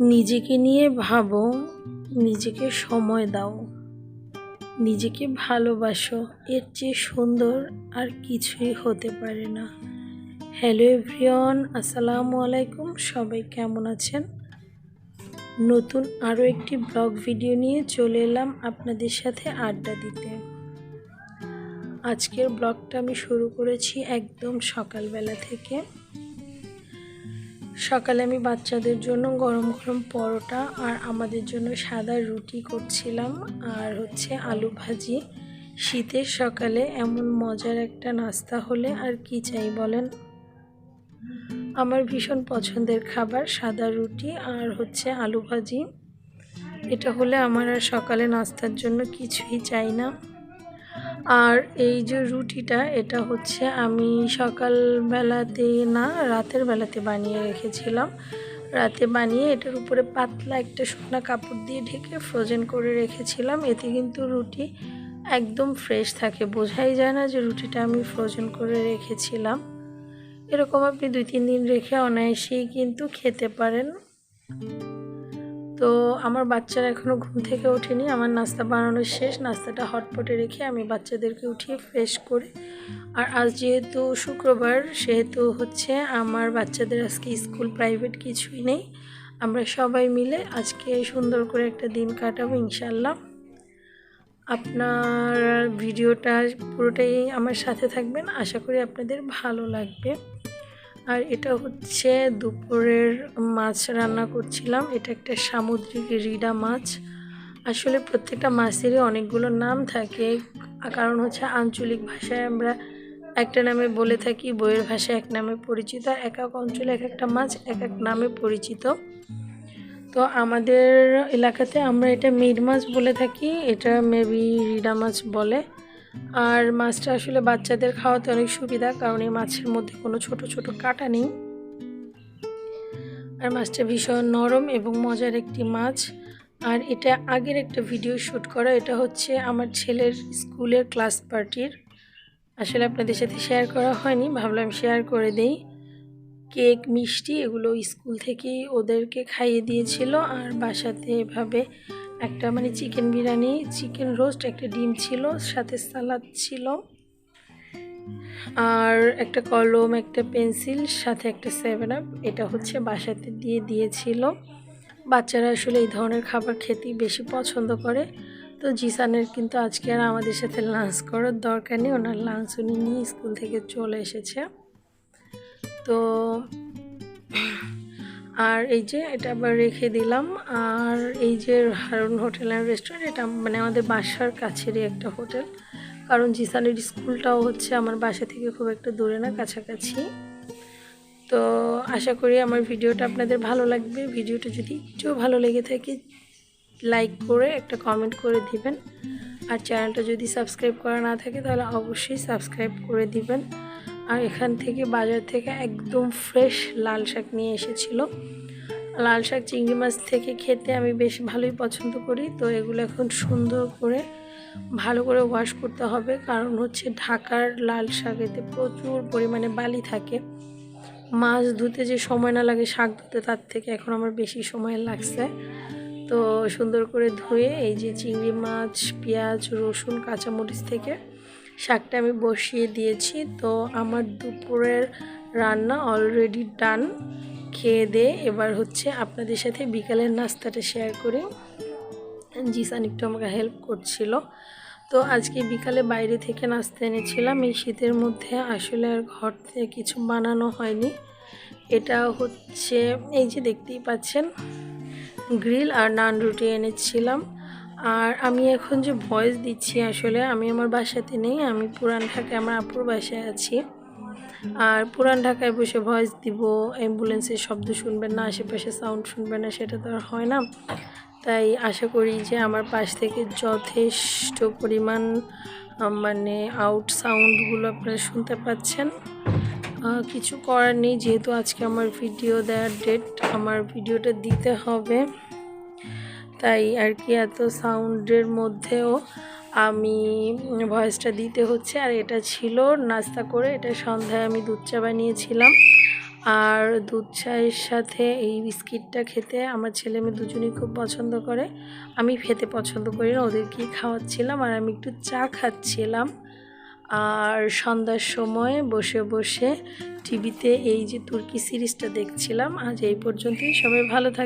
নিজেকে নিয়ে ভাবো, নিজেকে সময় দাও। নিজেকে ভালোবাসো, এর চেয়ে সুন্দর আর কিছুই হতে পারে না। হ্যালো এভরিওয়ান আসসালামু আলাইকুম, সবাই কেমন আছেন? নতুন আরও একটি ব্লগ ভিডিও নিয়ে চলে এলাম আপনাদের সাথে আড্ডা দিতে। আজকের ব্লগটা আমি শুরু করেছি একদম সকালবেলা থেকে। সকালে আমি বাচ্চাদের জন্য গরম গরম পরোটা আর আমাদের জন্য সাদা রুটি করছিলাম আর হচ্ছে আলু ভাজি। শীতের সকালে এমন মজার একটা নাস্তা হলে আর কি চাই বলেন? আমার ভীষণ পছন্দের খাবার সাদা রুটি আর হচ্ছে আলু ভাজি। এটা হলে আমার আর সকালে নাস্তার জন্য কিছুই চাই না। আর এই যে রুটিটা, এটা হচ্ছে আমি সকালবেলাতে না, রাতের বেলাতে বানিয়ে রেখেছিলাম। রাতে বানিয়ে এটার উপরে পাতলা একটা শুকনা কাপড় দিয়ে ঢেকে ফ্রোজেন করে রেখেছিলাম। এতে কিন্তু রুটি একদম ফ্রেশ থাকে। বোঝাই যায় না যে রুটিটা আমি ফ্রোজেন করে রেখেছিলাম। এরকম আপনি দুই তিন দিন রেখে অনায়াসেই কিন্তু খেতে পারেন। তো আমার বাচ্চারা এখনও ঘুম থেকে ওঠেনি। আমার নাস্তা বানানোর শেষ। নাস্তাটা হটপটে রেখে আমি বাচ্চাদেরকে উঠিয়ে ফ্রেশ করে আর আজ যেহেতু শুক্রবার, সেহেতু হচ্ছে আমার বাচ্চাদের আজকে স্কুল প্রাইভেট কিছুই নেই। আমরা সবাই মিলে আজকে সুন্দর করে একটা দিন কাটাবো ইনশাল্লাহ আপনার ভিডিওটা পুরোটাই আমার সাথে থাকবেন। আশা করি আপনাদের ভালো লাগবে। আর এটা হচ্ছে দুপুরের মাছ রান্না করছিলাম। এটা একটা সামুদ্রিক রিডা মাছ। আসলে প্রত্যেকটা মাছেরই অনেকগুলো নাম থাকে। কারণ হচ্ছে আঞ্চলিক ভাষায় আমরা একটা নামে বলে থাকি, বইয়ের ভাষায় এক নামে পরিচিত। এক এক অঞ্চলে এক একটা মাছ এক এক নামে পরিচিত। তো আমাদের এলাকাতে আমরা এটা মিড মাছ বলে থাকি। এটা মেবি রিডা মাছ বলে। আর মাছটা আসলে বাচ্চাদের খাওয়াতে অনেক সুবিধা, কারণ এই মাছের মধ্যে কোনো ছোট ছোট কাটা নেই। আর মাছটা ভীষণ নরম এবং মজার একটি মাছ। আর এটা আগের একটা ভিডিও শ্যুট করা, এটা হচ্ছে আমার ছেলের স্কুলের ক্লাস পার্টির। আসলে আপনাদের সাথে শেয়ার করা হয়নি, ভাবলাম শেয়ার করে দেই। কেক মিষ্টি, এগুলো স্কুল থেকেই ওদেরকে খাইয়ে দিয়েছিল, আর বাসাতে এভাবে একটা মানে চিকেন বিরিয়ানি, চিকেন রোস্ট, একটা ডিম ছিল, সাথে সালাদ ছিল, আর একটা কলম, একটা পেন্সিল, সাথে একটা সেভেন আপ, এটা হচ্ছে বাসাতে দিয়ে দিয়েছিল। বাচ্চারা আসলে এই ধরনের খাবার খেতেই বেশি পছন্দ করে। তো জিসানের কিন্তু আজকে আর আমাদের সাথে লাঞ্চ করার দরকার নেই, ওনার লাঞ্চ উনি নিয়ে স্কুল থেকে চলে এসেছে। তো আর এই যে এটা আবার রেখে দিলাম। আর এই যে হারুন হোটেল অ্যান্ড রেস্টুরেন্ট এটা মানে আমাদের বাসার কাছেরই একটা হোটেল। কারণ জিসানের স্কুলটাও হচ্ছে আমার বাসা থেকে খুব একটা দূরে না, কাছাকাছি। তো আশা করি আমার ভিডিওটা আপনাদের ভালো লাগবে। ভিডিওটা যদি একটু ভালো লেগে থাকে লাইক করে একটা কমেন্ট করে দিবেন। আর চ্যানেলটা যদি সাবস্ক্রাইব করা না থাকে, তাহলে অবশ্যই সাবস্ক্রাইব করে দিবেন। আর এখান থেকে বাজার থেকে একদম ফ্রেশ লাল শাক নিয়ে এসেছিল। লাল শাক চিংড়ি মাছ থেকে খেতে আমি বেশ ভালোই পছন্দ করি। তো এগুলো এখন সুন্দর করে, ভালো করে ওয়াশ করতে হবে। কারণ হচ্ছে ঢাকার লাল শাকেতে প্রচুর পরিমাণে বালি থাকে। মাছ ধুতে যে সময় না লাগে শাক ধুতে, তার থেকে এখন আমার বেশি সময় লাগছে। তো সুন্দর করে ধুয়ে এই যে চিংড়ি মাছ, পেঁয়াজ, রসুন, কাঁচামরিচ থেকে শাকটা আমি বসিয়ে দিয়েছি। তো আমার দুপুরের রান্না অলরেডি ডান খেয়ে দিয়ে এবার হচ্ছে আপনাদের সাথে বিকালের নাস্তাটা শেয়ার করি। জিসান একটু আমাকে হেল্প করছিল। তো আজকে বিকালে বাইরে থেকে নাস্তা এনেছিলাম। এই শীতের মধ্যে আসলে আর ঘর থেকে কিছু বানানো হয়নি। এটা হচ্ছে, এই যে দেখতেই পাচ্ছেন, গ্রিল আর নান রুটি এনেছিলাম। আর আমি এখন যে ভয়েস দিচ্ছি আসলে আমি আমার বাসাতে নেই, আমি পুরান ঢাকায় আমার আপুর বাসায় আছি। আর পুরান ঢাকায় বসে ভয়েস দিব অ্যাম্বুলেন্সের শব্দ শুনবেন না, আশেপাশে সাউন্ড শুনবেন না, সেটা তো আর হয় না। তাই আশা করি যে আমার পাশ থেকে যথেষ্ট পরিমাণ মানে আউট সাউন্ডগুলো আপনারা শুনতে পাচ্ছেন। কিছু করার নেই, যেহেতু আজকে আমার ভিডিও দেওয়ার ডেট আমার ভিডিওটা দিতে হবে। তাই আর কি এত সাউন্ডের মধ্যেও আমি ভয়েসটা দিতে হচ্ছে। আর এটা ছিল নাস্তা করে, এটা সন্ধ্যায় আমি দুধ চা বানিয়েছিলাম। আর দুধ চায়ের সাথে এই বিস্কিটটা খেতে আমার ছেলে মেয়ে দুজনেই খুব পছন্দ করে। আমি খেতে পছন্দ করি না, ওদেরকেই খাওয়াচ্ছিলাম আর আমি একটু চা খাচ্ছিলাম। আর সন্ধ্যার সময় বসে বসে টিভিতে এই যে তুর্কি সিরিজটা দেখছিলাম, আজ এই পর্যন্তই। সবাই ভালো থাকে